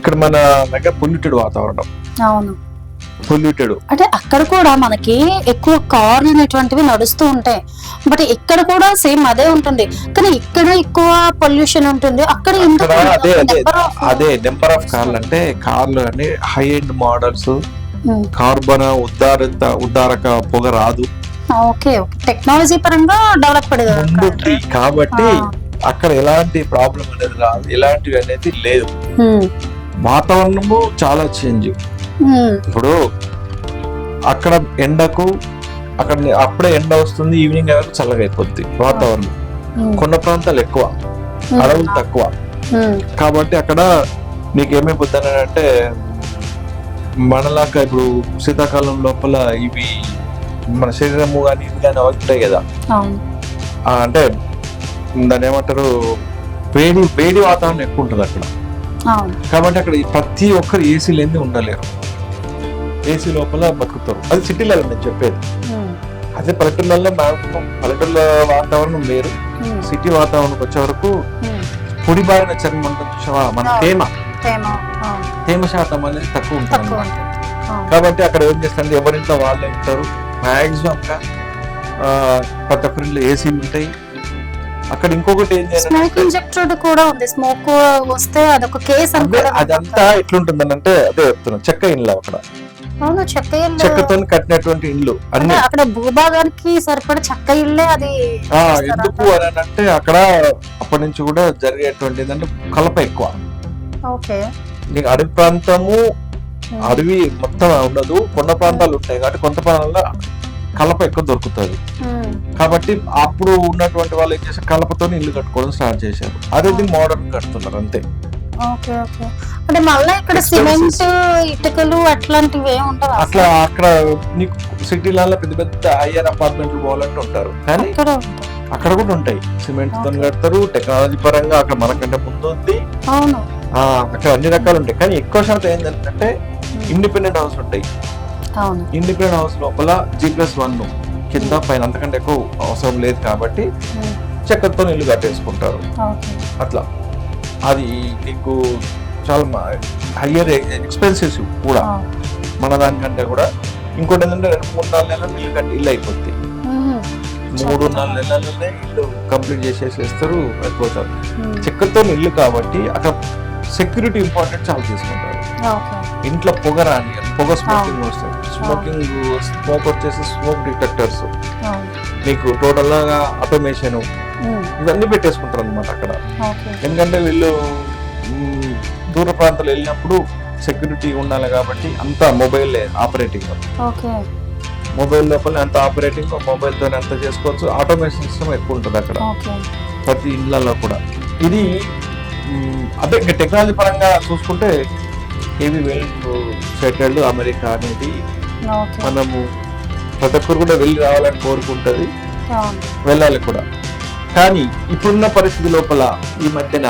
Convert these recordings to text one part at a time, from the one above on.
ఇక్కడ మన దగ్గర పొల్యూటెడ్ వాతావరణం. అవును. పొల్యూటెడ్. అంటే అక్కడ కూడా మనకి ఎక్కువ కార్లు అనేటువంటివి నడుస్తూ ఉంటాయి. బట్ ఇక్కడ కూడా సేమ్ అదే ఉంటుంది. కానీ ఇక్కడ ఎక్కువ పొల్యూషన్ ఉంటుంది. అక్కడ అదే అదే నెంబర్ ఆఫ్ కార్లు. అంటే కార్లు అన్ని హై ఎండ్ మోడల్స్ కార్బన్ ఉద్దారిత ఉద్దారక పొగ రాదు. ఓకే టెక్నాలజీ పరంగా డెవలప్డ్ ముందుకి కాబట్టి అక్కడ ఎలాంటి ప్రాబ్లం అనేది రాదు. ఎలాంటివి అనేది లేదు. వాతావరణము చాలా చేంజ్. ఇప్పుడు అక్కడ ఎండకు అక్కడ అప్పుడే ఎండ వస్తుంది ఈవినింగ్ వరకు చల్లగా అయిపోద్ది వాతావరణం. కొండ ప్రాంతాలు ఎక్కువ అడవులు తక్కువ. కాబట్టి అక్కడ నీకు ఏమైపోద్ది అంటే మనలాగా ఇప్పుడు శీతాకాలం లోపల ఇవి మన శరీరము కానీ ఇది కానీ అవుతాయి కదా. అంటే దాన్ని ఏమంటారు వేడి వేడి వాతావరణం ఎక్కువ ఉంటుంది అక్కడ కాబట్టి అక్కడ ప్రతి ఒక్కరు ఏసీ లేని ఉండలేరు. ఏసీ లోపల బతుకుతారు. అది సిటీలలో నేను చెప్పేది. అదే పల్లెటూళ్ళలో మాక్సిమం పల్లెటూళ్ళ వాతావరణం వేరు. సిటీ వాతావరణం వచ్చే వరకు. పొడి బారిన చర్మం ఉంటుంది మన. తేమ. తేమ శాతం అనేది తక్కువ ఉంటుంది. కాబట్టి అక్కడ ఏం చేస్తారు? ఎవరింట్లో వాళ్ళే ఉంటారు. మాక్సిమం గా ఆ, ప్రతి ఒక్కరింట్లో ఏసీలు ఉంటాయి. అక్కడ ఇంకొకటి ఏం స్మోక్ చేయాలంటే ఇంజెక్టెడ్ కూడా ఉంది. స్మోక్ వస్తే అదొక కేసు కూడా అదంతా ఎట్లుంటుందని అంటే అదే చెప్తున్నా. చెక్క ఇండ్లు అక్కడ. అవును? చెక్క ఇల్లు చెక్కతో కట్టినటువంటి ఇండ్లు అన్ని. అంటే అక్కడ భూభాగానికి సరిపడే చెక్క ఇల్లే అది? ఎందుకు అని అంటే అక్కడ అప్పటి నుంచి కూడా జరిగేటువంటి ఏంటంటే కలప ఎక్కువ. ఓకే. నీకు అడవి ప్రాంతము అడవి మొత్తం ఉండదు. కొండ ప్రాంతాలు ఉంటాయి కాబట్టి కొంత ప్రాంతాల్లో కలప ఎక్కువ దొరుకుతుంది. కాబట్టి అప్పుడు ఉన్నటువంటి వాళ్ళు ఏం చేశారు? కలపతో ఇల్లు కట్టుకోవడం స్టార్ట్ చేశారు. అదే మోడర్న్ కడుతున్నారు అంతే. అంటే మళ్ళీ ఇక్కడ. సిమెంట్ ఇటుకలు అట్లాంటివి అట్లా అక్కడ నీకు సిటీలలో పెద్ద పెద్ద హయ్యర్ అపార్ట్మెంట్లు పోవాలంటే ఉంటారు. కానీ అక్కడ కూడా ఉంటాయి. సిమెంట్తో కడతారు టెక్నాలజీ పరంగా అక్కడ మనకంటే ముందు ఉంది అవును అక్కడ అన్ని రకాలు ఉంటాయి. కానీ ఎక్కువ శాతం ఏంటంటే ఇండిపెండెంట్ హౌస్ ఉంటాయి. ఇండిపెండెంట్ హౌస్ లోపల జీ ప్లస్ వన్ కింద పైన అంతకంటే ఎక్కువ అవసరం లేదు కాబట్టి ఉమ్, చెక్కతో ఇల్లు కట్టేసుకుంటారు. అట్లా. అది నీకు చాలా హయ్యర్ ఎక్స్పెన్సివ్ కూడా. ఆ, మన దానికంటే కూడా ఇంకోటి ఏంటంటే రెండు మూడు నాలుగు నెలలు ఇల్లు కట్టి ఇల్లు అయిపోద్ది. మూడు నాలుగు నెలలనే ఇల్లు కంప్లీట్ చేసేసేస్తారు అయిపోతారు. చెక్కతో ఇల్లు కాబట్టి అక్కడ సెక్యూరిటీ ఇంపార్టెంట్ చాలా తీసుకుంటారు. ఇంట్లో పొగ రాని పొగ స్మోకింగ్ వస్తుంది స్మోకింగ్ స్మోక్ వచ్చేసి స్మోక్ డిటెక్టర్స్. మీకు టోటల్గా ఆటోమేషన్ ఇవన్నీ పెట్టేసుకుంటారు అనమాట అక్కడ. ఎందుకంటే వీళ్ళు దూర ప్రాంతాలు వెళ్ళినప్పుడు సెక్యూరిటీ ఉండాలి కాబట్టి అంతా మొబైల్ ఆపరేటింగ్ మొబైల్ లోపల అంత ఆపరేటింగ్ మొబైల్తో అంత చేసుకోవచ్చు. ఆటోమేషన్ సిస్టమ్ ఎక్కువ ఉంటుంది అక్కడ. ప్రతి ఇళ్ళలో కూడా. ఇది అదే ఇంకా టెక్నాలజీ పరంగా చూసుకుంటే ఏవి వెల్ సెటిల్డ్ అమెరికా అనేది మనము ప్రతి ఒక్కరు కూడా వెళ్ళి రావాలని కోరుకుంటది. వెళ్ళాలి కూడా. కానీ ఇప్పుడున్న పరిస్థితి లోపల ఈ మధ్యన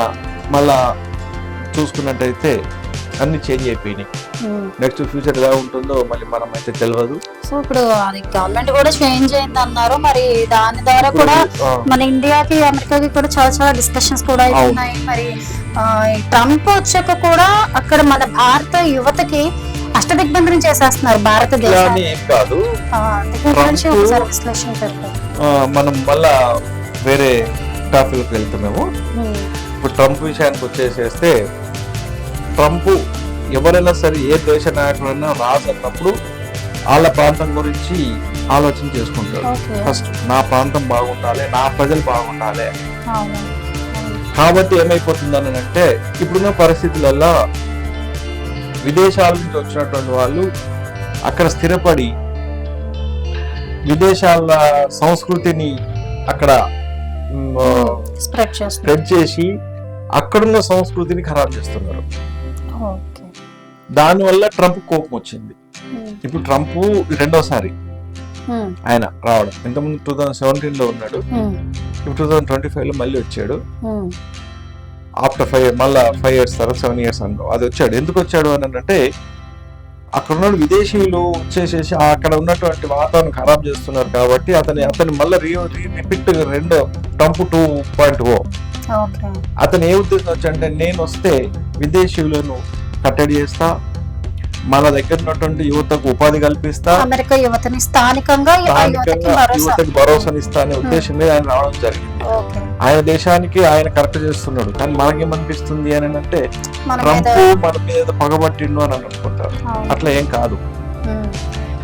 మళ్ళా చూసుకున్నట్టయితే అన్ని చేంజ్ అయిపోయినాయి. నెక్స్ట్ ఫ్యూచర్ ఎలా ఉంటుందో మళ్ళీ మనం అయితే తెలియదు సో ఇప్పుడు అది గవర్నమెంట్ కూడా చేంజ్ అయింది అన్నారు. మరి దాని ద్వారా కూడా మన ఇండియాకి అమెరికాకి కూడా చాలా చాలా డిస్కషన్స్ కూడా అవుతున్నాయి మరి ట్రంప్ వచ్చాక కూడా అక్కడ మన భారత యువతకి అష్టదిగ్బంధనం చేసేస్తున్నారు భారతదేశాన్ని. ఏం కాదు. మనం మళ్ళా వేరే టాపిక్ వెళ్తున్నాము ఉమ్, ఇప్పుడు ట్రంప్ విషయానికి వచ్చేసేస్తే ట్రంప్ ఎవరైనా సరే ఏ దేశ నాయకుడైనా రాజు అన్నప్పుడు వాళ్ళ ప్రాంతం గురించి ఆలోచన చేసుకుంటారు. ఫస్ట్ నా ప్రాంతం బాగుండాలి నా ప్రజలు బాగుండాలి. కాబట్టి ఏమైపోతుందని అంటే ఇప్పుడున్న పరిస్థితులలో విదేశాల నుంచి వచ్చినటువంటి వాళ్ళు అక్కడ స్థిరపడి విదేశాల సంస్కృతిని అక్కడ స్ప్రెడ్ చేసి అక్కడున్న సంస్కృతిని ఖరాబ్ చేస్తున్నారు. దానివల్ల ట్రంప్ కోపం వచ్చింది. ఇప్పుడు ట్రంప్ రెండోసారి ఆయన రావడం. ఇంతకుముందు టూ థౌజండ్ సెవెంటీన్లో ఉన్నాడు ఇప్పుడు టూ థౌజండ్ ట్వంటీ ఫైవ్లో మళ్ళీ వచ్చాడు. ఆఫ్టర్ ఫైవ్ మళ్ళా ఫైవ్ ఇయర్స్ తర్వాత సెవెన్ ఇయర్స్ అనుకో అది వచ్చాడు. ఎందుకు వచ్చాడు అని అంటే అక్కడ ఉన్న విదేశీయులు వచ్చేసేసి అక్కడ ఉన్నటువంటి వాతావరణం ఖరాబ్ చేస్తున్నారు కాబట్టి అతని అతని మళ్ళీ రీ రిపీట్ రెండో ట్రంప్ టూ పాయింట్ ఓ. అతను ఏ ఉద్దేశం వచ్చాడంటే నేను వస్తే విదేశీయులను కట్టడి చేస్తా మన దగ్గర ఉన్నటువంటి యువతకు ఉపాధి కల్పిస్తా అమెరికా యువతని స్థానికంగా యువతకి భరోసానిస్తా అనే ఉద్దేశం మీద ఆయన రావడం జరిగింది. ఆయన దేశానికి ఆయన కరెక్ట్ చేస్తున్నాడు కానీ మనకేమనిపిస్తుంది అని అంటే మన ట్రంప్ మీద మన మీద పగబట్టిండు అని అనుకుంటారు. అట్లా ఏం కాదు.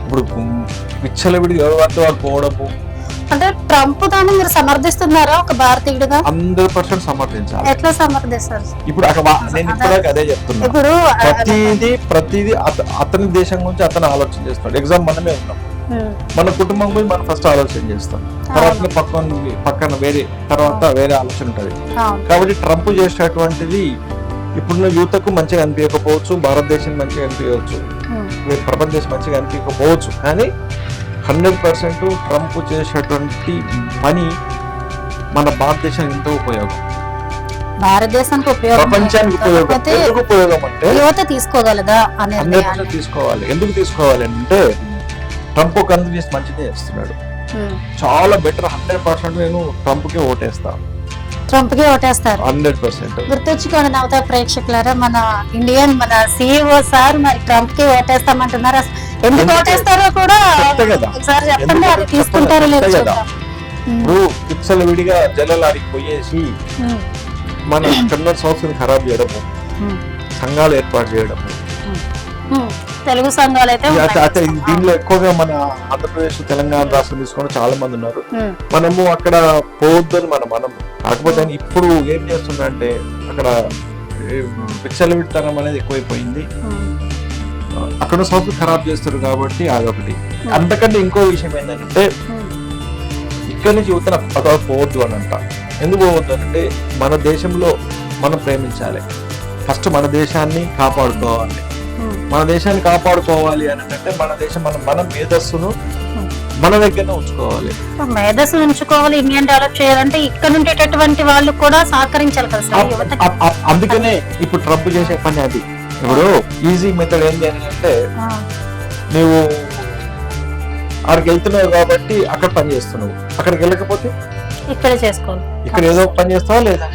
ఇప్పుడు విచ్చలవిడి ఎవరు పడితే వాళ్ళు పోవడము అంటే ట్రంప్ దాన్ని మీరు సమర్థిస్తున్నారా ఒక భారతీయుడిగా? హండ్రెడ్ పర్సెంట్ సమర్థించాలి. ఎట్లా సమర్థిస్తారు? ఇప్పుడు అక్కడ నేను ఇప్పుడు అదే చెప్తున్నా. ఇప్పుడు ప్రతిదీ ప్రతిదీ అత- అతని దేశం గురించి అతను ఆలోచన చేస్తాడు. ఎగ్జామ్ మనమే ఉన్నాం. మన కుటుంబం గురించి మనం ఫస్ట్ ఆలోచన చేస్తాం. తర్వాత పక్కన పక్కన వేరే తర్వాత వేరే ఆలోచన ఉంటది. కాబట్టి ట్రంప్ చేసేటువంటిది ఇప్పుడున్న యువతకు మంచిగా అనిపించకపోవచ్చు భారతదేశం మంచిగా అనిపించవచ్చు. ప్రపంచ దేశం మంచిగా అనిపించకపోవచ్చు. కానీ హండ్రెడ్ పర్సెంట్ ట్రంప్ చేసేటువంటి పని మన భారతదేశానికి ఎంతో ఉపయోగం. భారతదేశానికి ఉపయోగం ప్రపంచానికి ఉపయోగం. కాకపోతే ఎందుకు ఉపయోగం అంటే యువత తీసుకోగలదా అనే తీసుకోవాలి. ఎందుకు తీసుకోవాలి అంటే ట్రంప్ ఒక అందరూ చేసి మంచిదే చేస్తున్నాడు. చాలా బెటర్ హండ్రెడ్ పర్సెంట్ నేను ట్రంప్ కే ఓటేస్తాను ట్రంప్కి ఓటేస్తారు. Hundred percent. గుర్తుంచుకోండి నవత ప్రేక్షకులారా మన ఇండియన్ మన సిఇఓ సార్ మరి ట్రంప్కి ఓటేస్తామంటున్నారు. అసలు ఎందుకు? ఓటేస్తారో కూడా. ఒకసారి చెప్పండి అది తీసుకుంటారో. లేదో. ఇప్పుడు పిచ్చల విడిగా జల్లలాడికి పోయేసి. మన కన్నడ సంస్థను ఖరాబ్ చేయడము. సంఘాలు ఏర్పాటు చేయడము ఉమ్. తెలుగు సంఘాలు అయితే దీనిలో ఎక్కువగా మన ఆంధ్రప్రదేశ్ తెలంగాణ రాష్ట్రం తీసుకుని చాలా మంది ఉన్నారు. మనము అక్కడ పోవద్దని మనం మనం కాకపోతే ఇప్పుడు ఏం చేస్తుందంటే అక్కడ పిచ్చల విడతనం అనేది ఎక్కువైపోయింది. అక్కడ సంస్థ ఖరాబ్ చేస్తారు కాబట్టి అదొకటి. అంతకంటే ఇంకో విషయం ఏంటంటే ఉమ్. ఇక్కడి నుంచి యువతన అక్కడ పోవద్దు అని అంట ఎందుకు పోవద్దు అంటే మన దేశంలో మనం ప్రేమించాలి. ఫస్ట్ మన దేశాన్ని కాపాడుకోవాలి. ఉమ్. మన దేశాన్ని కాపాడుకోవాలి అని అంటే మన దేశం మన మన మేధస్సును మన దగ్గరనే ఉంచుకోవాలి. మేధస్సు ఉంచుకోవాలి ఇండియన్ డెవలప్ చేయాలంటే ఇక్కడ ఉండేటటువంటి వాళ్ళు కూడా సహకరించాలి కదా అందుకనే ఇప్పుడు ట్రంప్ చేసే పని అది. ఇప్పుడు ఈజీ మెథడ్ ఏంటి అని అంటే. నువ్వు అక్కడికి వెళ్తున్నావు కాబట్టి అక్కడ పని చేస్తున్నావు. అక్కడికి వెళ్ళకపోతే? ఇక్కడే చేసుకోవాలి. ఇక్కడ ఏదో పని చేస్తావా లేదా?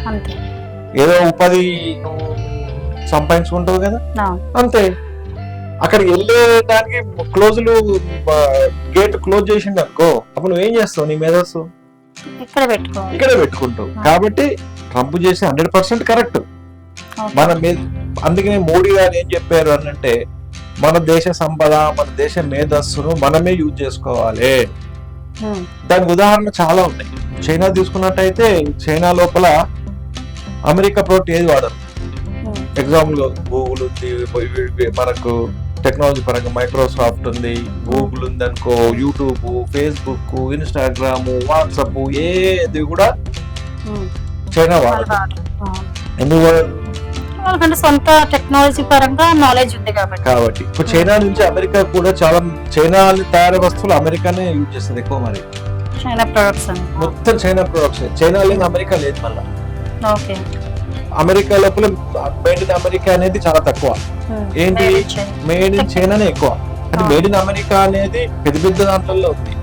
ఏదో ఉపాధి నువ్వు సంపాదించుకుంటావు కదా. అంతే. అక్కడికి వెళ్ళేదానికి క్లోజులు గేట్ క్లోజ్ చేసిండు అనుకో అప్పుడు నువ్వేం చేస్తావు? నీ మేధస్సు? ఇక్కడే పెట్టుకుంటావు. కాబట్టి ట్రంప్ చేసి హండ్రెడ్ పర్సెంట్ కరెక్ట్. మన అందుకనే మోడీ గారు ఏం చెప్పారు అని అంటే మన దేశ సంపద మన దేశ మేధస్సును మనమే యూజ్ చేసుకోవాలి. దానికి ఉదాహరణ చాలా ఉన్నాయి చైనా తీసుకున్నట్టయితే చైనా లోపల అమెరికా ప్రోడక్ట్ ఏది వాడరు. ఎగ్జాంపుల్ గూగుల్ ఉంది మనకు టెక్నాలజీ పరంగా మైక్రోసాఫ్ట్ ఉంది గూగుల్ ఉంది అనుకో యూట్యూబ్ ఫేస్బుక్ ఇన్స్టాగ్రామ్ వాట్సాప్ ఏది కూడా. చైనా వాడదు. ఎందుకు వాళ్ళకంటే సొంత టెక్నాలజీ పరంగా నాలెడ్జ్ ఉంది కాబట్టి. కాబట్టి. ఇప్పుడు చైనా నుంచి అమెరికా కూడా చాలా చైనా తయారీ వస్తువులు అమెరికానే యూజ్ చేస్తుంది ఎక్కువ మరి. చైనా ప్రొడక్ట్స్ అని మొత్తం చైనా ప్రొడక్ట్స్ చైనా లేదు అమెరికా లేదు మళ్ళీ. ఓకే. అమెరికా లోపల మేడ్ ఇన్ అమెరికా అనేది చాలా తక్కువ. ఉమ్. ఏంటి. మేడ్ ఇన్ చైనానే ఎక్కువ. ఆ. మేడ్ ఇన్ అమెరికా అనేది పెద్ద పెద్ద దాంట్లో ఉంది.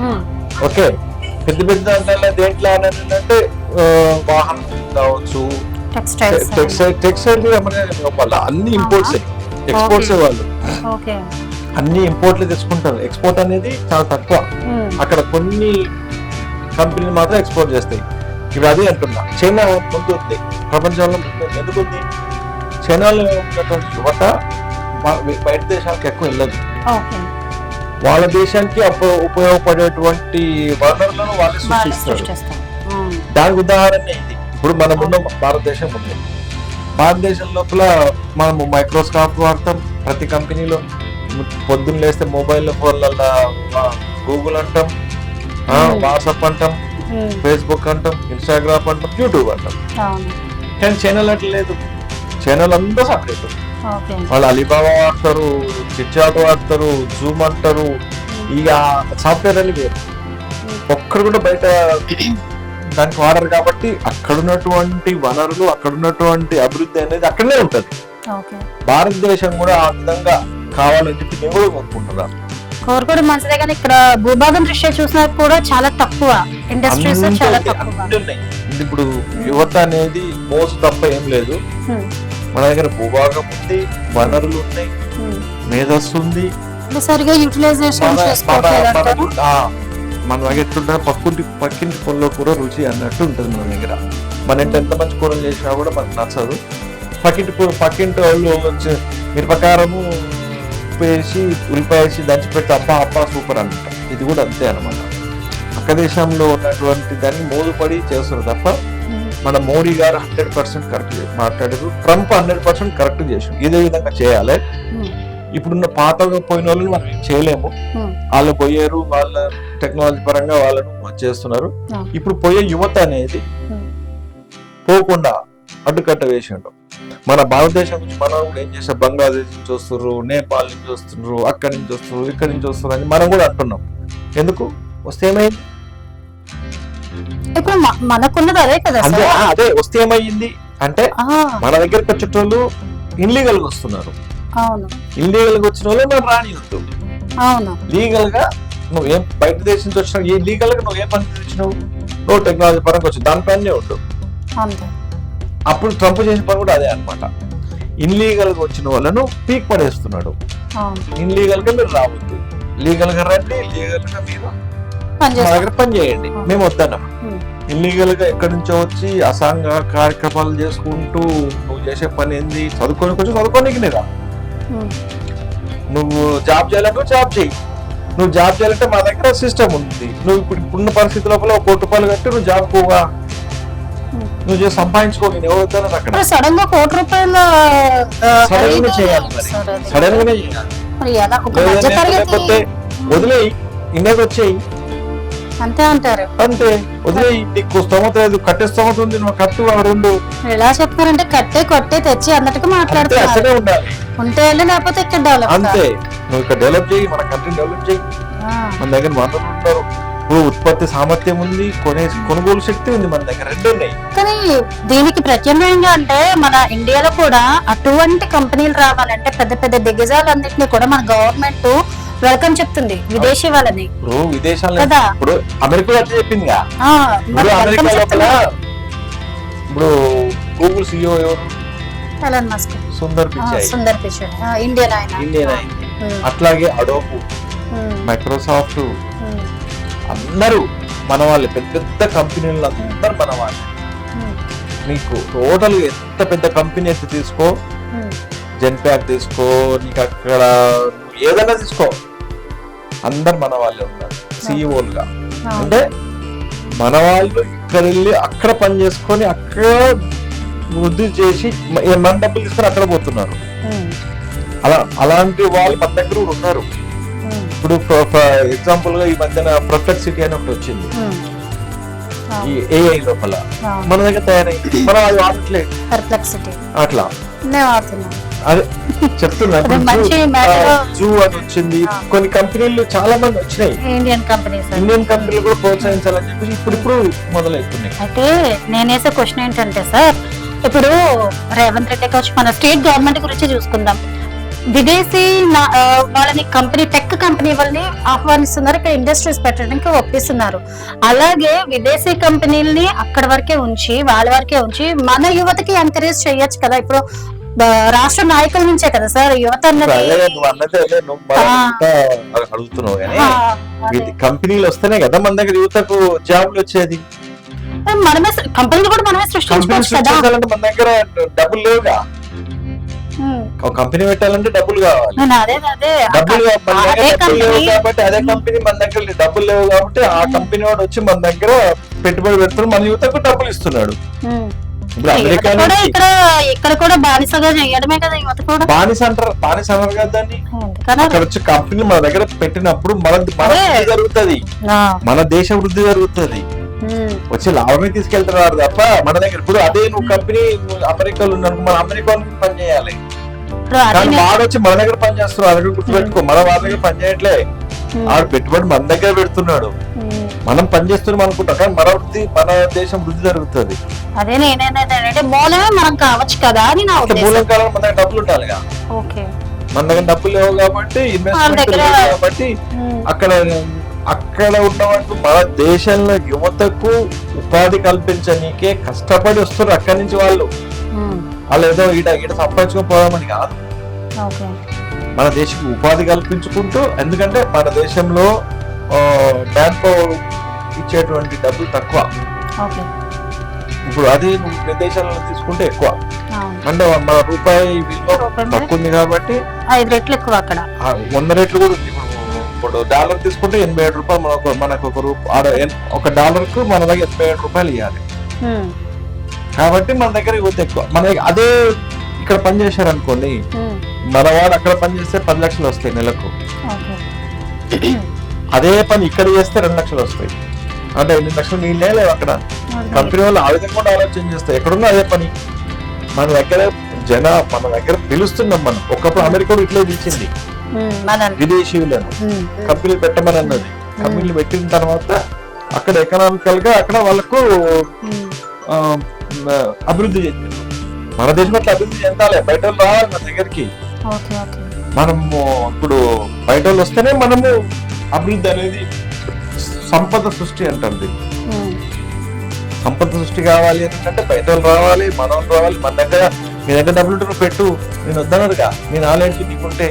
ఉమ్. ఓకే. పెద్ద పెద్ద దాంట్లో దేంట్లో అని అంటే వాహనం కావచ్చు టెక్స్టైల్ టెక్స్టైల్ లోపల అన్ని ఇంపోర్ట్స్ ఎక్స్పోర్ట్స్ వాళ్ళు. అన్ని ఇంపోర్ట్లు తెచ్చుకుంటారు. ఎక్స్పోర్ట్ అనేది చాలా తక్కువ. అక్కడ కొన్ని కంపెనీలు మాత్రం ఎక్స్పోర్ట్ చేస్తాయి. ఇప్పుడు అదే అంటున్నా. చైనా ముందు ఉంది. ప్రపంచంలో. ఎందుకు ఉంది? చైనాలో ఉన్నటువంటి యువత బయట దేశాలకు ఎక్కువ వెళ్ళదు. వాళ్ళ దేశానికి ఉపయోగపడేటువంటి వనరులను వాళ్ళు సృష్టిస్తారు. దానికి ఉదాహరణ ఇప్పుడు మనం ఉన్న భారతదేశం ఉంది. భారతదేశం లోపల మనము మైక్రోస్కాప్ వాడతాం. ప్రతి కంపెనీలో పొద్దున్న లేస్తే మొబైల్ ఫోన్లలో గూగుల్ అంటాం Hmm. వాట్సాప్ అంటాం ఉమ్. ఫేస్బుక్ అంటాం ఇన్స్టాగ్రామ్ అంటాం యూట్యూబ్ అంటాం. అవును. కానీ ఛానల్ అట్లా లేదు. ఛానల్ అంతా సపరేట్ ఓకే. వాళ్ళు అలీబాబా వాడతారు చిట్చాట్ వాడతారు జూమ్ అంటారు. ఇక సాఫ్ట్వేర్ అని వేరు. ఒక్కరు కూడా బయట దానికి వాడరు కాబట్టి అక్కడ ఉన్నటువంటి వనరులు అక్కడ ఉన్నటువంటి అభివృద్ధి అనేది అక్కడనే ఉంటది. భారతదేశం కూడా ఆ విధంగా కావాలని చెప్పి నేను కూడా కోరుకుంటున్నాను కోరుకోవడం మంచిదే కానీ ఇక్కడ భూభాగం దృష్ట్యా చూసినా కూడా చాలా తక్కువ. ఇండస్ట్రీస్ చాలా తక్కువ. ఇప్పుడు యువత అనేది మోసు తప్ప ఏం లేదు. మన దగ్గర భూభాగం ఉంది వనరులు ఉన్నాయి. మేధస్సు ఉంది. సరిగా యూటిలైజేషన్ చేసుకోవట్లేదు మన- దగ్గర ఎట్లుంటే పక్కింటి పక్కింటి కూర రుచి అన్నట్టు ఉంటుంది మన దగ్గర. మన ఇంటి ఎంత మంచి కూరలు చేసినా కూడా మనకు నచ్చదు. పక్కింటి కూ- పక్కింటి వాళ్ళు వచ్చి మిరపకారము ఉప్పు వేసి ఉల్లిపాయ వేసి దంచి పెట్టి అబ్బా అబ్బా సూపర్ అంట. ఇది కూడా అంతే అనమాట పక్క దేశంలో ఉన్నటువంటి దాన్ని మోదుపడి చేస్తారు తప్ప మన Modi garu hundred percent correct మాట్లాడారు. ట్రంప్ హండ్రెడ్ పర్సెంట్ కరెక్ట్ చేసాడు. ఇదే విధంగా చేయాలి. ఇప్పుడున్న పాతగా పోయిన వాళ్ళు మనం ఏం చేయలేము. వాళ్ళు పోయారు వాళ్ళ టెక్నాలజీ పరంగా వాళ్ళను చేస్తున్నారు. ఇప్పుడు పోయే యువత అనేది. పోకుండా అడ్డుకట్ట వేసిండు మన భారతదేశం నుంచి మనం కూడా ఏం చేసాం బంగ్లాదేశ్ నుంచి వస్తున్నారు నేపాల్ నుంచి వస్తున్నారు అక్కడి నుంచి వస్తున్నారు ఇక్కడి నుంచి వస్తున్నారు అని మనం కూడా అంటున్నాం. ఎందుకు? వస్తే ఏమైంది? ఇప్పుడు మనకున్నది అదే కదా అదే వస్తే ఏమైంది? అంటే మన దగ్గరకు వచ్చేటోళ్ళు ఇన్లీగల్గా వస్తున్నారు. అవును. ఇల్లీగల్గా వచ్చిన వాళ్ళు మనం రానియొద్దు అవును. లీగల్గా నువ్వు ఏం బయట దేశం నుంచి వచ్చినావు ఏ లీగల్గా నువ్వు ఏ పని తెచ్చినావు నువ్వు టెక్నాలజీ పరంగా వచ్చి దానిపైనే ఉండు. అప్పుడు ట్రంప్ చేసిన పని కూడా అదే అనమాట ఇన్లీగల్గా వచ్చిన వాళ్ళను పీక్ పడేస్తున్నాడు. ఇన్లీగల్గా మీరు రావద్దు. లీగల్గా రండి లీగల్గా మీరు పని మా దగ్గర పని చేయండి. మేము వద్దన్నాం. ఇల్లీగల్గా ఎక్కడి నుంచో వచ్చి అసాంగ కార్యక్రమాలు చేసుకుంటూ నువ్వు చేసే పని ఏంది? చదువుకొని కొంచెం చదువుకోనికి ఉమ్. నువ్వు జాబ్ చేయాలంటే జాబ్ చేయి. నువ్వు జాబ్ చేయాలంటే మా దగ్గర సిస్టమ్ ఉంది. నువ్వు ఇప్పుడు ఇప్పుడున్న పరిస్థితి లోపల ఒక కోటి రూపాయలు కట్టి నువ్వు జాబ్ పోవా. నువ్వు చేసి సంపాదించుకో నేను ఎవరు అక్కడ సడన్గా కోటి రూపాయల సడన్గా చేయాలి. సడన్ గానే చేయాలి. వదిలేయి. ఇండియాకి వచ్చేయి అంతే అంటారు. అంతే. వదిలేయి నీకు స్తోమత లేదు కట్టే స్తోమత ఉంది నువ్వు కట్టు ఆ రెండు. ఎలా చెప్తారంటే కట్టే కొట్టే తెచ్చి అన్నట్టుగా మాట్లాడుతున్నారు. అట్లనే ఉండాలి. ఉంటే వెళ్ళి లేకపోతే ఇక్కడ డెవలప్ అంతే. నువ్వు ఇక్కడ డెవలప్ చేయి మన కంట్రీ డెవలప్ చేయి. మన దగ్గర వనరులు ఉంటారు. ఇప్పుడు ఉత్పత్తి సామర్థ్యం ఉంది కొనే కొనుగోలు శక్తి ఉంది మన దగ్గర రెండు ఉన్నాయి. కానీ దీనికి ప్రత్యామ్నాయంగా అంటే మన ఇండియాలో కూడా అటువంటి కంపెనీలు రావాలంటే పెద్ద పెద్ద దిగ్గజాలన్నింటినీ కూడా మన గవర్నమెంట్ వెల్కమ్ చెప్తుంది. విదేశీ వాళ్ళని. ఇప్పుడు విదేశాల్లో కదా. ఇప్పుడు అమెరికా ఆ, ఇప్పుడు అమెరికా లోపల గూగుల్ సిఇఓ ఎవరు? Elon Musk. Sundar Pichai Sundar Pichai Indian ఆయన. ఇండియన్ ఉమ్, అట్లాగే అడోపు మైక్రోసాఫ్ట్ అందరూ మన వాళ్ళు. పెద్ద పెద్ద కంపెనీలు అందరు మన వాళ్ళు. నీకు టోటల్ ఎంత పెద్ద కంపెనీ అయితే తీసుకో ఉమ్, జెన్ప్యాక్ తీసుకో నీకు అక్కడ ఏదైనా తీసుకో. అందరు మన వాళ్ళే ఉన్నారు సీఈఓలుగా ఆ, అంటే మన వాళ్ళు ఇక్కడ వెళ్ళి అక్కడ పని చేసుకొని అక్కడ వృద్ధి చేసి మన డబ్బులు తీసుకొని అక్కడ పోతున్నారు. అలా అలాంటి వాళ్ళు మన దగ్గర ఉన్నారు. ఇప్పుడు ఎగ్జాంపుల్గా ఈ మధ్యన ప్రొఫెక్సిటీ అని ఒకటి వచ్చింది. ఈ ఏఐ లోపల. మన దగ్గర తయారైంది. మనం అది వాడట్లేదు. అట్లా. అదే చెప్తున్నా. జూ. అని వచ్చింది. కొన్ని కంపెనీలు చాలా మంది వచ్చినాయి. Indian companies. ఇండియన్ కంపెనీలు కూడా ప్రోత్సహించాలని చెప్పేసి ఇప్పుడు ఇప్పుడు మొదలవుతున్నాయి అయితే నేనేసే క్వశ్చన్ ఏంటంటే సార్ ఇప్పుడు రేవంత్ రెడ్డి కావచ్చు మన స్టేట్ గవర్నమెంట్ గురించి చూసుకుందాం. విదేశీ వాళ్ళని కంపెనీ టెక్ కంపెనీ వాళ్ళని ఆహ్వానిస్తున్నారు. ఇక్కడ ఇండస్ట్రీస్ పెట్టడానికి ఒప్పిస్తున్నారు. అలాగే విదేశీ కంపెనీల్ని అక్కడ వరకే ఉంచి వాళ్ళ వరకే ఉంచి మన యువతకి ఎంకరేజ్ చేయొచ్చు కదా. ఇప్పుడు రాష్ట్ర నాయకుల నుంచే కదా సార్ యువత అడుగుతున్నావు కానీ కంపెనీలు వస్తేనే కదా మన దగ్గర యువతకు జాబ్లు వచ్చేది. మనమే కంపెనీలు కూడా మనమే సృష్టించుకోవచ్చు కదా. మన దగ్గర డబ్బులు లేవుగా. ఒక కంపెనీ పెట్టాలంటే డబ్బులు కావాలి. డబ్బులు కాబట్టి అదే కంపెనీ మన దగ్గర డబ్బులు లేవు కాబట్టి ఆ కంపెనీ వాడు వచ్చి మన దగ్గర పెట్టుబడి పెడుతున్నాడు మన యువతకు డబ్బులు ఇస్తున్నాడు. కూడా ఇక్కడ ఇక్కడ కూడా బానిసగా చేయడమే కదా యువత కూడా. బానిస అంటారు బానిస అన్నారు కదా దాన్ని? అక్కడ వచ్చి కంపెనీ మన దగ్గర పెట్టినప్పుడు మన. వృద్ధి జరుగుతుంది. మన దేశ వృద్ధి జరుగుతుంది. వచ్చి లాభమే తీసుకెళ్తున్నారు తప్ప మన దగ్గర ఇప్పుడు అదే నువ్వు కంపెనీ అమెరికాలో ఉన్నాను మన అమెరికా పని చేయాలి. కానీ వాడు వచ్చి మన దగ్గర పని చేస్తున్నాడు అది గుర్తుపెట్టుకో. మన వాళ్ళ దగ్గర పని చేయట్లే. ఆడు పెట్టుబడి మన దగ్గర పెడుతున్నాడు. మనం పని చేస్తున్నాం అనుకుంటాం కానీ మన వృద్ధి మన దేశం వృద్ధి జరుగుతుంది. అదే మూలమే మనం కావచ్చు కదా అని నా మూలం కాలం మన దగ్గర డబ్బులు ఉండాలిగా ఓకే. మన దగ్గర డబ్బులు లేవు కాబట్టి ఇన్వెస్ట్మెంట్ లేవు కాబట్టి అక్కడ అక్కడ ఉన్నవాళ్ళు మన దేశంలో యువతకు ఉపాధి కల్పించనీకే కష్టపడి వస్తున్నారు అక్కడి నుంచి వాళ్ళు. వాళ్ళు ఏదో ఈడ ఈడ సంపాదించుకొని పోదామని కాదు. మన దేశం ఉపాధి కల్పించుకుంటూ ఎందుకంటే మన దేశంలో మ్యాన్ పవర్ ఇచ్చేటువంటి డబ్బులు తక్కువ. ఇప్పుడు అది విదేశాలలో తీసుకుంటే ఎక్కువ. అంటే మన రూపాయి రూపాయి? తక్కువ ఉంది కాబట్టి ఐదు రెట్లు ఎక్కువ అక్కడ. వంద రేట్లు కూడా ఉంది. ఇప్పుడు డాలర్ తీసుకుంటే ఎనభై ఏడు రూపాయలు మనకు మనకు ఒక రూప ఆడ ఎన్- ఒక డాలర్కు మన దగ్గర ఎనభై ఏడు రూపాయలు ఇవ్వాలి కాబట్టి మన దగ్గర యువత ఎక్కువ. మన అదే ఇక్కడ పని చేశారు అనుకోండి ఉమ్, మన వాడు అక్కడ పని చేస్తే పది లక్షలు వస్తాయి నెలకు. అదే పని ఇక్కడ చేస్తే రెండు లక్షలు వస్తాయి. అంటే ఎన్ని లక్షలు నీళ్ళే లేవు అక్కడ. కంపెనీ వాళ్ళు ఆ విధంగా కూడా ఆలోచన చేస్తాయి ఎక్కడున్నా అదే పని. మన దగ్గర జన మన దగ్గర పిలుస్తున్నాం మనం. ఒకప్పుడు అమెరికా ఇట్లే పిలిచింది. విదేశీయులను. ఉమ్, కంపెనీ పెట్టమని అన్నది. కంపెనీలు పెట్టిన తర్వాత అక్కడ ఎకనామికల్గా అక్కడ వాళ్ళకు అభివృద్ధి చెందింది. మన దేశం అట్లా అభివృద్ధి చెందాలి. బయట రావాలి మన దగ్గరికి. మనము ఇప్పుడు బయట వాళ్ళు వస్తేనే మనము అభివృద్ధి అనేది సంపద సృష్టి అంటుంది సంపద సృష్టి కావాలి అని అంటే బయట వాళ్ళు రావాలి మన వాళ్ళు రావాలి మన దగ్గర మీ దగ్గర డబ్బులు ఉంటే నువ్వు పెట్టు. నేను వద్దనడుగా నీ నాలెడ్జ్ నీకుంటే.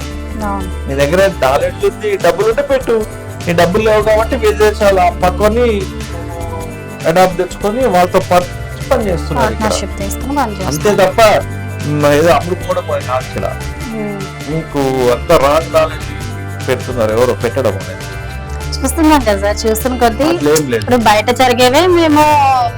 నీ దగ్గర నాలెడ్జ్ ఉంది డబ్బులు ఉంటే పెట్టు. నీ డబ్బులు లేవు కాబట్టి విదేశాలు పట్టుకొని అడాప్ట్ తెచ్చుకొని వాళ్ళతో పని చేస్తున్నారు అంతే తప్ప మ్, ఏదో అమ్ముడు కూడా కాదు ఇక్కడ. మీకు అంత రాంగ్ నాలెడ్జ్ పెడుతున్నారు ఎవరో? పెట్టడం అనేది. చూస్తున్నాం కదా సార్ చూస్తున్న కొద్దీ ఇప్పుడు బయట జరిగేవే మేము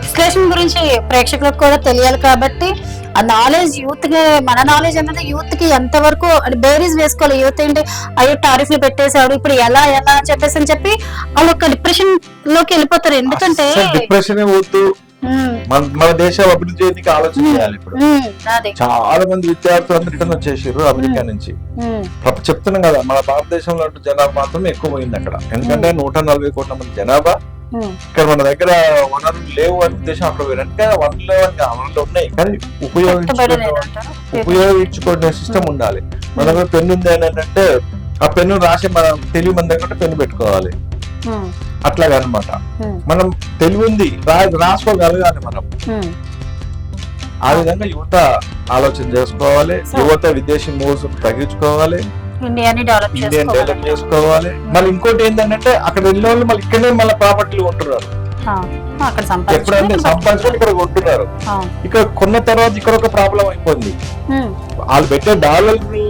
విశ్లేషణ గురించి ప్రేక్షకులకు కూడా తెలియాలి కాబట్టి ఆ నాలెడ్జ్ యూత్కి మన నాలెడ్జ్ అనేది యూత్కి ఎంత వరకు బేరీస్ వేసుకోవాలి. యూత్ ఏంటి? అయ్యో టారిఫ్లు పెట్టేశాడు ఇప్పుడు ఎలా ఎలా అని చెప్పేసి అని చెప్పి వాళ్ళు ఒక డిప్రెషన్లోకి వెళ్ళిపోతారు. ఎందుకంటే డిప్రెషన్ మన మన దేశం అభివృద్ధి చేయడానికి ఆలోచన చేయాలి ఇప్పుడు. చాలా మంది విద్యార్థులు రిటర్న్ వచ్చేసారు అమెరికా నుంచి. చెప్తున్నాం కదా మన భారతదేశంలో జనాభా మాత్రం ఎక్కువ పోయింది అక్కడ. ఎందుకంటే నూట నలభై కోట్ల మంది జనాభా. ఇక్కడ మన దగ్గర వనరులు లేవు అని ఉద్దేశం అక్కడ అంటే వనరులు లేవు వనరులు ఉన్నాయి కానీ ఉపయోగించుకునే ఉపయోగించుకునే సిస్టమ్ ఉండాలి. మన దగ్గర పెన్ను ఉంది అని అంటే ఆ పెన్ను రాసి మనం తెలివి మన దగ్గర పెన్ను పెట్టుకోవాలి. అట్లాగా అన్నమాట ఉమ్, మనం తెలివి ఉంది రాసుకోగలగాలి మనం. ఆ విధంగా యువత ఆలోచన చేసుకోవాలి యువత విదేశీ మూవ్స్ తగ్గించుకోవాలి ఇండియాని డెవలప్ చేసుకోవాలి. మళ్ళీ ఇంకోటి ఏంటంటే అక్కడ వెళ్ళిన వాళ్ళు మళ్ళీ ఇక్కడనే మళ్ళీ ప్రాపర్టీలు అక్కడ ఎప్పుడంటే సంపాదించుకొని ఇక్కడ కొంటున్నారు. ఇక్కడ కొన్న తర్వాత ఇక్కడ ఒక ప్రాబ్లం అయిపోయింది. వాళ్ళు పెట్టే డాలర్లు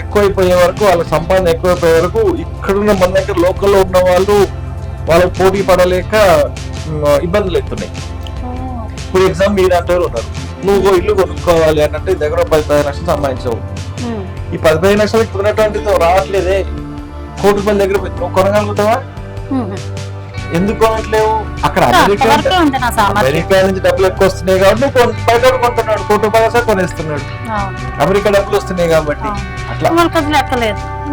ఎక్కువైపోయే వరకు వాళ్ళ సంపాదన ఎక్కువైపోయే వరకు ఇక్కడున్న మన దగ్గర లోకల్లో ఉన్న వాళ్ళు వాళ్ళకి పోటీ పడలేక ఇబ్బందులు అవుతున్నాయి. ఇప్పుడు ఎగ్జామ్ మీ దాంట్లో ఉన్నారు. నువ్వు ఇల్లు కొనుక్కోవాలి అని అంటే దగ్గర పది పదిహేను లక్షలు సంపాదించవు. ఈ పది పదిహేను లక్షలు కొనేటువంటిది రావట్లేదే. కోటి రూపాయల దగ్గర నువ్వు కొనగలుగుతావా. ఎందుకు కొనట్లేవు? అక్కడ అమెరికా నుంచి డబ్బులు ఎక్కువ వస్తున్నాయి కాబట్టి బయట కొంటున్నాడు కోటి రూపాయలు కొనేస్తున్నాడు. అమెరికా డబ్బులు వస్తున్నాయి కాబట్టి అట్లా.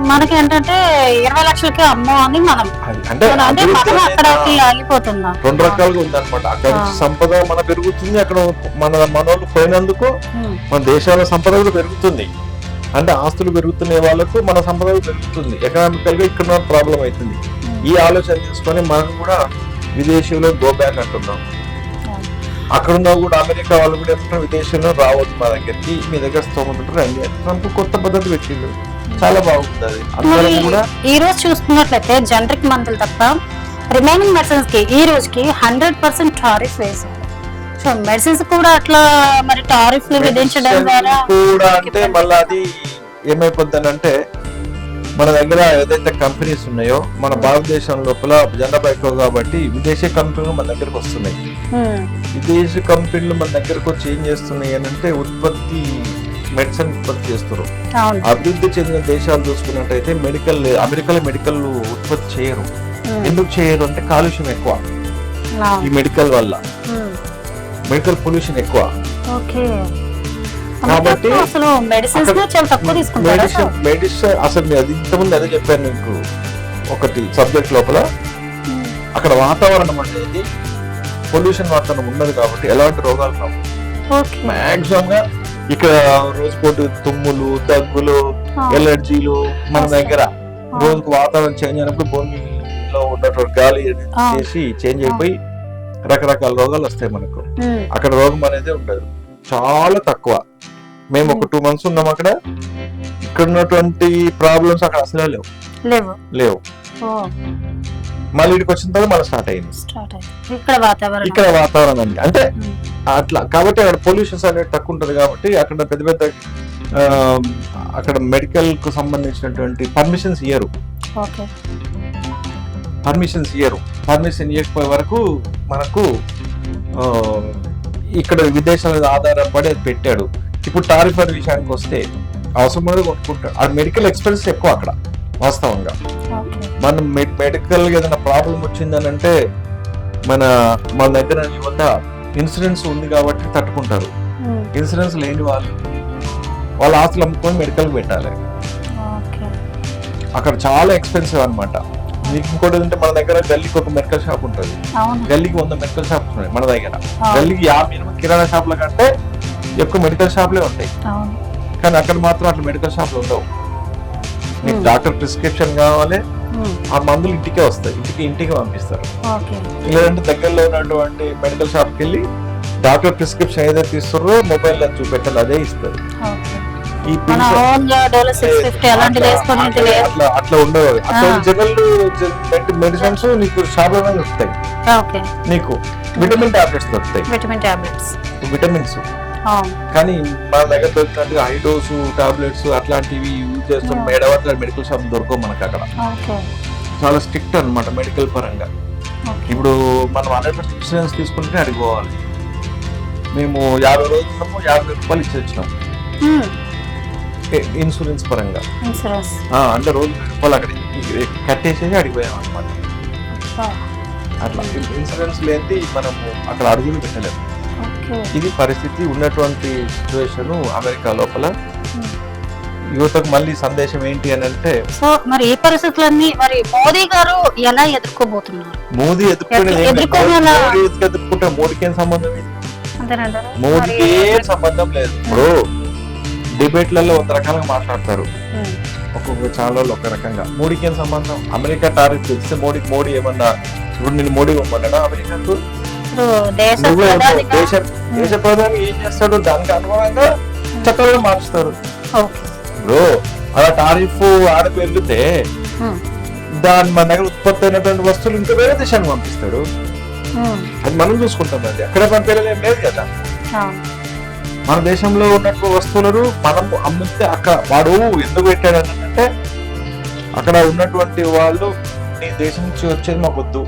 మనకు ఏంటంటే ఇరవై లక్షలకి అమ్మో అని మనం అంటే అంటే అభివృద్ధి మనం అనేది అక్కడికి ఆగిపోతున్నాం రెండు రకాలుగా ఉంది అనమాట అక్కడ సంపద మన పెరుగుతుంది అక్కడ మన మనోళ్ళు పోయినందుకు మన దేశాల సంపద కూడా పెరుగుతుంది. అంటే ఆస్తులు పెరుగుతున్న వాళ్ళకు మన సంపద పెరుగుతుంది. ఎకనామికల్గా ఇక్కడ ప్రాబ్లం అవుతుంది. ఈ ఆలోచన తీసుకొని మనం కూడా విదేశీయులు గో బ్యాక్ అంటున్నాం. అక్కడ ఉన్న కూడా అమెరికా వాళ్ళు కూడా ఏమంటారు విదేశీయులు రావద్దు మా దగ్గరికి. మీ దగ్గర స్తోమత రండి. అని ట్రంప్ కొత్త పద్ధతి పెట్టిండు చాలా కూడా ఈ రోజు చూస్తున్నట్లయితే జనరిక్ మందులు తప్ప రిమైనింగ్ మెడిసిన్స్కి ఈ రోజుకి హండ్రెడ్ పర్సెంట్ టారిఫ్ వేసింది సో మెడిసిన్స్ కూడా అట్లా మరి టారిఫ్లు విధించడం ద్వారా కూడా అంటే మళ్ళీ అది ఏమైపోద్ది అంటే మన దగ్గర ఏదైతే కంపెనీస్ ఉన్నాయో మన భారతదేశం లోపల జనాభా ఎక్కువ కాబట్టి విదేశీ కంపెనీలు మన దగ్గరకు వస్తున్నాయి. ఉమ్, విదేశీ కంపెనీలు మన దగ్గరకు వచ్చి ఏం చేస్తున్నాయి అని అంటే ఉత్పత్తి మెడిసిన్ ఉత్పత్తి చేస్తారు అభివృద్ధి చెందిన దేశాలు చూసుకున్నట్టయితే మెడికల్ అమెరికాలో మెడికల్ ఉత్పత్తి చేయరు. ఎందుకు చేయరు అంటే కాలుష్యం ఎక్కువ. ఈ. మెడికల్ వల్ల. మెడికల్ పొల్యూషన్ ఎక్కువ. కాబట్టి అసలు మెడిసిన్స్ మెడిసిన్ అసలు అది ఇంతకుముందు అదే చెప్పాను నీకు ఒకటి సబ్జెక్ట్ లోపల. అక్కడ వాతావరణం అనేది పొల్యూషన్ వాతావరణం ఉన్నది కాబట్టి ఎలాంటి రోగాలు రావు. ఓకే. మాక్సిమం గా ఇక్కడ రోజు పోటీ తుమ్ములు దగ్గులు ఎలర్జీలు మన. దగ్గర. రోజుకు వాతావరణం చేంజ్ అయినప్పుడు భూమిలో ఉన్నటువంటి గాలి. చేసి చేంజ్ అయిపోయి రకరకాల రోగాలు వస్తాయి మనకు. అక్కడ రోగం అనేది ఉండదు. చాలా తక్కువ. మేము ఒక టూ మంత్స్ ఉన్నాం అక్కడ. ఇక్కడ ఉన్నటువంటి ప్రాబ్లమ్స్ అక్కడ అసలే లేవు. లేవు. మళ్ళీ ఇక్కడికి వచ్చిన తర్వాత మళ్ళీ స్టార్ట్ అయింది. ఇక్కడ వాతావరణం. అంటే. అట్లా. కాబట్టి అక్కడ పొల్యూషన్స్ అనేది తక్కువ ఉంటుంది కాబట్టి అక్కడ పెద్ద పెద్ద అక్కడ మెడికల్కు సంబంధించినటువంటి పర్మిషన్స్ ఇయ్యరు. పర్మిషన్స్ ఇయ్యరు. పర్మిషన్ ఇవ్వకపోయే వరకు మనకు ఇక్కడ విదేశాల మీద ఆధారపడి అది పెట్టాడు. ఇప్పుడు టారిఫర్ విషయానికి వస్తే అవసరం ఉన్నది కొనుక్కుంటాడు. ఆ మెడికల్ ఎక్స్పెన్స్ ఎక్కువ అక్కడ వాస్తవంగా. మనం మెడికల్ ఏదైనా ప్రాబ్లం వచ్చిందని అంటే మన మన దగ్గర యువత ఇన్సూరెన్స్ ఉంది కాబట్టి తట్టుకుంటారు. ఉమ్. ఇన్సూరెన్స్ లేని వాళ్ళు వాళ్ళ ఆస్తులు అమ్ముకొని మెడికల్ పెట్టాలి. అక్కడ చాలా ఎక్స్పెన్సివ్ అన్నమాట. మీకు ఇంకోటి ఏంటంటే మన దగ్గర గల్లీకి ఒక మెడికల్ షాప్ ఉంటుంది. గల్లీకి వంద మెడికల్ షాప్స్ ఉన్నాయి మన దగ్గర. గల్లీకి యాభై ఎనిమిది కిరాణా షాపుల కంటే ఎక్కువ మెడికల్ షాపులే ఉంటాయి. కానీ అక్కడ మాత్రం అట్లా మెడికల్ షాపులు ఉండవు. మీకు Hmm. డాక్టర్ ప్రిస్క్రిప్షన్ కావాలి. ఆ మందులు ఇంటికే వస్తాయి. ఇంటికి ఇంటికి పంపిస్తారు. లేదంటే దగ్గరలో ఉన్నటువంటి మెడికల్ షాప్కి వెళ్ళి డాక్టర్ ప్రిస్క్రిప్షన్ ఏదైతే ఇస్తారో మొబైల్లో చూపెట్టాలి అదే ఇస్తారు ఈ అట్లా- ఉండవు అట్లా. జనరల్ మెడిసిన్స్ నీకు షాప్లో దొరుకుతాయి ఓకే. నీకు విటమిన్ టాబ్లెట్స్ దొరుకుతాయి. Vitamin tablets. విటమిన్స్. కానీ మన దగ్గర దొరికినట్టుగా హై డోస్ టాబ్లెట్స్ అట్లాంటివి యూజ్ చేస్తాం. మేడవట్ల మెడికల్ షాప్ దొరకవు మనకు అక్కడ. చాలా స్ట్రిక్ట్ అన్నమాట మెడికల్ పరంగా. ఇప్పుడు మనం హండ్రెడ్ పర్సెంట్ ఇన్సూరెన్స్ తీసుకుంటే అడిగిపోవాలి మేము యాభై రోజులు ఉన్నాము యాభై రూపాయలు ఇచ్చి వచ్చినాం ఉమ్. ఇన్సూరెన్స్ పరంగా. ఇన్సూరెన్స్ ఆ, అంటే రోజు రూపాయలు అక్కడ కట్టేసేసి అడిగిపోయాం అనమాట అట్లా ఇన్సూరెన్స్ లేనిది మనము అక్కడ అడుగులు పెట్టలేము ఇది పరిస్థితి ఉన్నటువంటి సిచ్యువేషన్ అమెరికా లోపల. యువతకు మళ్ళీ సందేశం ఏంటి అని అంటే సో మరి ఈ పరిస్థితులన్నీ మరి మోదీ గారు ఎలా ఎదుర్కోబోతున్నారు? మోదీ ఏం ఎదుర్కొంటే మోడీకి ఏం సంబంధం మరి- ఏం సంబంధం లేదు. ఇప్పుడు డిబేట్లలో వంద రకాలుగా మాట్లాడతారు. ఒక్కొక్క ఛానల్ ఒక రకంగా. మోడీకి ఏం సంబంధం? అమెరికా టారిఫ్ తెలిస్తే మోడీకి మోడీ ఏమన్నా ఇప్పుడు నేను మోడీ పొమ్మన్నాడా అమెరికాకు? ఇప్పుడు దేశ దేశ దేశ ప్రధాని ఏం చేస్తాడు? దానికి అనుగుణంగా చట్టాలు ఓకే. ఇప్పుడు అలా టారిఫ్ ఆడ పెరిగితే. దాని మన దగ్గర ఉత్పత్తి అయినటువంటి వస్తువులు ఇంకా వేరే దేశానికి పంపిస్తాడు. అది మనం చూసుకుంటాం అది అక్కడ పంపించలేం లేదు కదా. మన దేశంలో ఉన్నట్టు వస్తువులను మనం అమ్మితే అక్కడ వాడు ఎందుకు పెట్టాడు అంటే అక్కడ ఉన్నటువంటి వాళ్ళు నీ దేశం నుంచి వచ్చేది మాకు వద్దు.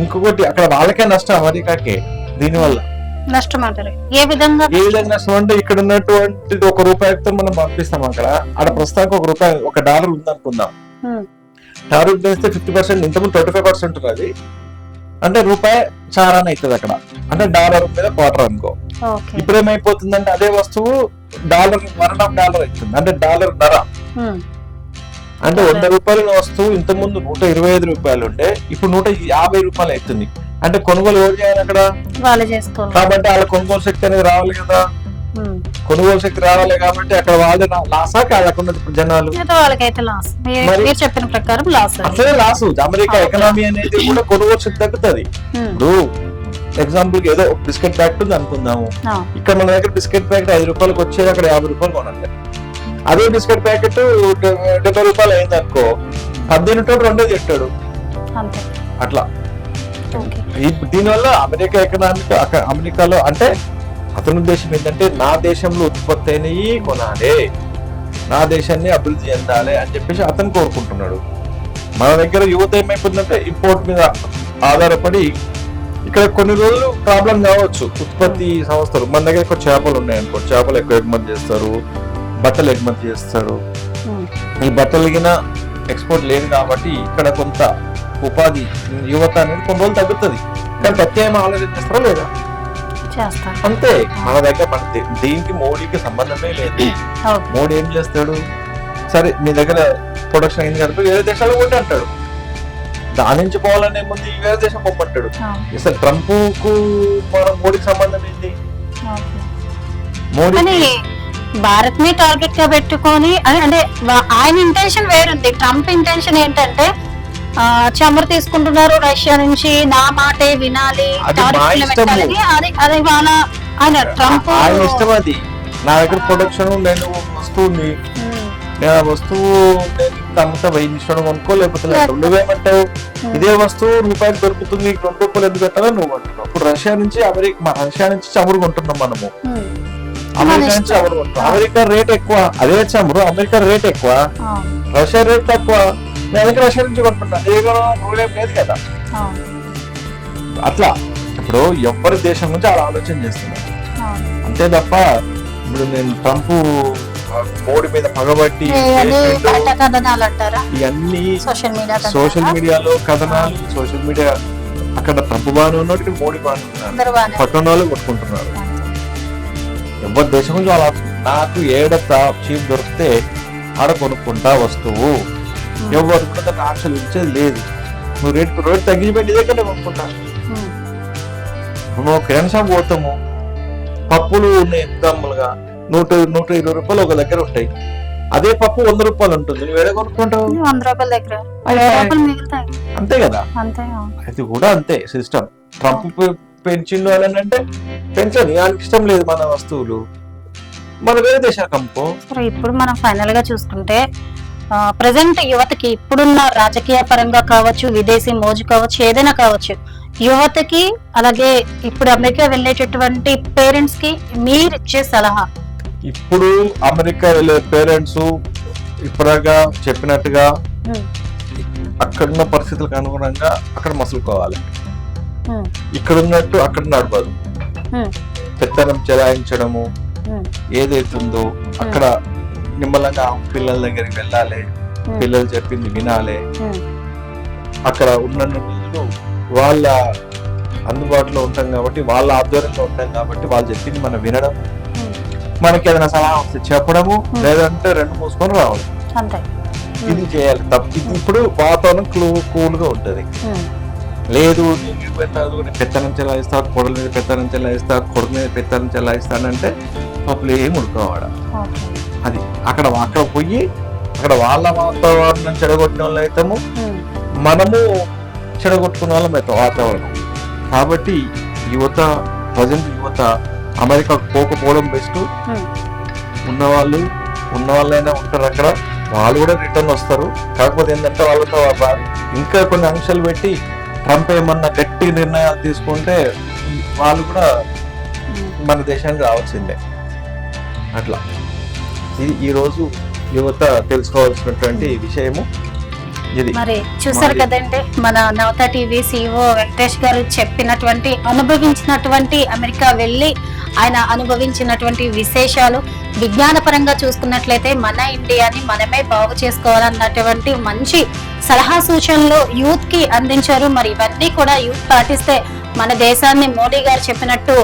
ఇంకొకటి అక్కడ వాళ్ళకే నష్టం అమెరికాకే. దీనివల్ల. నష్టం అంటారు ఏ విధంగా? ఏ విధంగా నష్టం అంటే ఇక్కడ ఉన్నటువంటిది ఒక రూపాయితో మనం పంపిస్తాం అక్కడ. అక్కడ ప్రస్తుతానికి ఒక రూపాయి ఒక డాలర్ ఉందనుకుందాం. టారిఫ్ వేస్తే ఫిఫ్టీ పర్సెంట్ ఇంతకుముందు ట్వంటీ ఫైవ్ పర్సెంట్ ఉన్నది. అంటే రూపాయి చారాన అవుతుంది అక్కడ. అంటే డాలర్ మీద క్వార్టర్ అనుకో. ఇప్పుడు ఏమైపోతుందంటే అదే వస్తువు dollar one and half dollar అవుతుంది. అంటే డాలర్ ధర. అంటే వంద రూపాయల వస్తువు ఇంత ముందు నూట ఇరవై ఐదు రూపాయలు ఉంటే ఇప్పుడు నూట యాభై రూపాయలు అవుతుంది. అంటే కొనుగోలు ఎవరు చేయాలి అక్కడ? కాబట్టి వాళ్ళ కొనుగోలు శక్తి అనేది రావాలి కదా. కొనుగోలు శక్తి రావాలి కాబట్టి అక్కడ వాళ్ళు లాసా ఇప్పుడు జనాలు? చెప్పిన ప్రకారం లాస్ అసలే లాసు అమెరికా. ఎకనామీ అనేది కూడా కొనుగోలు శక్తి తగ్గుతుంది. ఇప్పుడు ఎగ్జాంపుల్ ఏదో బిస్కెట్ ప్యాకెట్ ఉంది అనుకుందాము. ఇక్కడ మన దగ్గర బిస్కెట్ ప్యాకెట్ ఐదు రూపాయలకు వచ్చేది అక్కడ యాభై రూపాయలు కొనాలి. అదే బిస్కెట్ ప్యాకెట్ డెబ్బై రూపాయలు అయింది అనుకో పద్దెనిమిది రెండో చెట్టాడు అంతే. అట్లా. దీనివల్ల అమెరికా ఎకనామిక్ అమెరికాలో అంటే అతని ఉద్దేశం ఏంటంటే నా దేశంలో ఉత్పత్తి అయినవి కొనాలి. నా దేశాన్ని అభివృద్ధి చెందాలి అని చెప్పేసి అతను కోరుకుంటున్నాడు. మన దగ్గర యువత ఏమైపోతుందంటే ఇంపోర్ట్ మీద ఆధారపడి ఇక్కడ కొన్ని రోజులు ప్రాబ్లం కావచ్చు. ఉత్పత్తి సంస్థలు. మన దగ్గర ఎక్కువ చేపలు ఉన్నాయి అనుకో చేపలు ఎక్కువ ఎగుమతి చేస్తారు. బట్టలు ఎగుమతి చేస్తారు. ఉమ్. ఈ బట్టలు గిన ఎక్స్పోర్ట్ లేదు కాబట్టి ఇక్కడ కొంత ఉపాధి యువత అనేది కొన్ని రోజులు తగ్గుతుంది. కానీ ప్రత్యేకం ఆలోచన చేస్తారా లేదా? అంతే. మన దగ్గర మన దీనికి మోడీకి సంబంధమే లేదు. మోడీ ఏం చేస్తాడు? సరే నీ దగ్గర ప్రొడక్షన్ అయింది కనుక వేరే దేశాలు కొంటే అంటాడు. దాని నుంచి పోవాలనే ముందు వేరే దేశం పొమ్మంటాడు. ఆ, అసలు ట్రంప్కు మన మోడీకి సంబంధం ఏంటి. మోడీ భారత్ని టార్గెట్గా పెట్టుకొని అంటే ఆయన ఇంటెన్షన్ వేరుంది. ట్రంప్ ఇంటెన్షన్ ఏంటంటే చమురు తీసుకుంటున్నారు రష్యా నుంచి నా మాటే వినాలి అది అది అది వాళ్ళ ఆయన ట్రంప్ ఆయన ఇష్టం అది. నా దగ్గర ప్రొడక్షన్ నేను వస్తువుని. ఉమ్, నేను ఆ వస్తువు అమ్ముతా వెయ్యి నిమిషం కొనుక్కో లేకపోతే. నువ్వేమంటావు? ఇదే వస్తువు రూపాయలు దొరుకుతుంది రెండు రూపాయలు ఎందుకు పెట్టాలో నువ్వు అంటున్నావు. ఇప్పుడు రష్యా నుంచి అమెరికా రష్యా నుంచి చమురు కొంటున్నాం మనము. ఉమ్, అమెరికా రేట్ ఎక్కువ. అదే చమురు అమెరికా రేట్ ఎక్కువ. రష్యా రేట్ తక్కువ. నేను అందుకే రష్యా నుంచి కొంటున్నా ఏ రూల్ ఏం లేదు కదా. అట్లా. ఇప్పుడు ఎవరి దేశం నుంచి అలా ఆలోచన చేస్తున్నారు. అంతే తప్ప ఇప్పుడు నేను ట్రంప్ మోడీ మీద పగబట్టి ఇవన్నీ సోషల్ మీడియా సోషల్ మీడియాలో కథనాలు సోషల్ మీడియా అక్కడ ట్రంప్ బాగానే ఉన్నాడు ఇక్కడ మోడీ బాగానే ఉన్నారు పక్కన వాళ్ళు కొట్టుకుంటున్నారు. ఎవరి దేశం అలా నాకు ఏడ చీప్ దొరికితే ఆడ కొనుక్కుంటా వస్తువు? ఎవరు కూడా దాన్ని ఆంక్షలు ఇచ్చేది లేదు. నువ్వు రేట్ రేట్ తగ్గించి పెట్టి దగ్గర కొనుక్కుంటా. నువ్వు కిరాణా షాప్ పోతాము. పప్పులు ఉన్నాయి ఎగ్జాంపుల్గా. నూట నూట ఇరవై రూపాయలు ఒక దగ్గర ఉంటాయి. అదే పప్పు వంద రూపాయలు ఉంటుంది. నువ్వు ఎక్కడ కొనుక్కుంటావు? వంద రూపాయల దగ్గర. అంతే కదా? అంతే. అది కూడా అంతే. సిస్టమ్. ట్రంప్ పెంచిండు అని అంటే పెంచని. ఆయనకి ఇష్టం లేదు మన వస్తువులు. మన వేరే దేశాలకు అమ్ముకో. సరే ఇప్పుడు మనం ఫైనల్గా చూసుకుంటే ప్రజెంట్ యువతకి ఇప్పుడున్న రాజకీయ పరంగా కావచ్చు విదేశీ మోజు కావచ్చు ఏదైనా కావచ్చు యువతకి అలాగే ఇప్పుడు అమెరికా వెళ్ళేటటువంటి పేరెంట్స్కి మీరు ఇచ్చే సలహా? ఇప్పుడు అమెరికా వెళ్ళే పేరెంట్స్ ఇప్పుడుగా చెప్పినట్టుగా అక్కడున్న పరిస్థితులకు అనుగుణంగా అక్కడ మసులుకోవాలి. ఇక్కడ ఉన్నట్టు అక్కడ నడవదు. ఉమ్, పెత్తనం చెలాయించడము ఏదైతుందో అక్కడ నిమ్మలంగా పిల్లల దగ్గరికి వెళ్ళాలి. పిల్లలు చెప్పింది వినాలి. అక్కడ ఉన్న రోజులు వాళ్ళ అందుబాటులో ఉంటాం కాబట్టి వాళ్ళ ఆధ్వర్యంలో ఉంటాం కాబట్టి వాళ్ళు చెప్పింది మనం వినడం మనకి ఏదైనా సలహా వస్తే చెప్పడము లేదంటే రెండు మూసుకొని అంతే. ఇది చేయాలి తప్ప ఇప్పుడు వాతావరణం క్లూ కూల్గా ఉంటది లేదు. పెత్తనం చెలాయిస్తా కొడల మీద పెత్తనం చెలాయిస్తా కొడుకు మీద పెత్తనం చెలాయిస్తానంటే పప్పులు ఏం ఉడుకోవాడ. అది అక్కడ అక్కడ పోయి అక్కడ వాళ్ళ వాతావరణం చెడగొట్టిన వాళ్ళు అవుతాము ఉమ్, మనము చెడగొట్టుకున్న వాళ్ళం అవుతాం వాతావరణం. కాబట్టి యువత ప్రజెంట్ యువత అమెరికా పోకపోవడం బెస్ట్. ఉమ్, ఉన్నవాళ్ళు ఉన్న వాళ్ళైనా ఉంటారు అక్కడ. వాళ్ళు కూడా రిటర్న్ వస్తారు. కాకపోతే ఏంటంటే వాళ్ళతో ఇంకా కొన్ని ఆంక్షలు పెట్టి ట్రంప్ ఏమన్నా గట్టి నిర్ణయాలు తీసుకుంటే వాళ్ళు కూడా. మన దేశానికి రావాల్సిందే. అట్లా. ఇది ఈ రోజు యువత తెలుసుకోవాల్సినటువంటి విషయము. ఇది మరి చూసారు కదండి మన నవత టీవీ సిఇఓ వెంకటేష్ గారు చెప్పినటువంటి అనుభవించినటువంటి అమెరికా వెళ్ళి ఆయన అనుభవించినటువంటి విశేషాలు. విజ్ఞానపరంగా చూసుకున్నట్లయితే మన ఇండియాని మనమే బాగు చేసుకోవాలన్నటువంటి మంచి సలహా సూచనలు యూత్కి అందించారు. మరి ఇవన్నీ కూడా యూత్ పాటిస్తే మన దేశాన్ని మోడీ గారు చెప్పినట్టు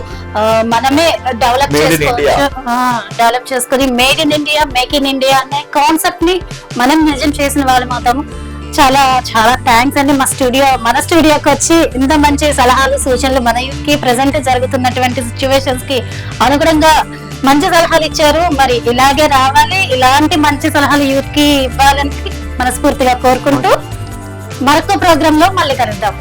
మనమే డెవలప్ చేసుకోవచ్చు డెవలప్ చేసుకుని made in India make in India అనే కాన్సెప్ట్ని మనం నిజం చేసిన వాళ్ళం అవుతాము చాలా చాలా థ్యాంక్స్ అండి. మా స్టూడియో మన స్టూడియోకి వచ్చి ఇంత మంచి సలహాలు సూచనలు మన యూత్కి ప్రెసెంట్ జరుగుతున్నటువంటి సిచ్యువేషన్స్కి అనుగుణంగా మంచి సలహాలు ఇచ్చారు. మరి ఇలాగే రావాలి. ఇలాంటి మంచి సలహాలు యూత్కి ఇవ్వాలని మనస్ఫూర్తిగా కోరుకుంటూ మరొక ప్రోగ్రామ్లో మళ్ళీ కలుద్దాం.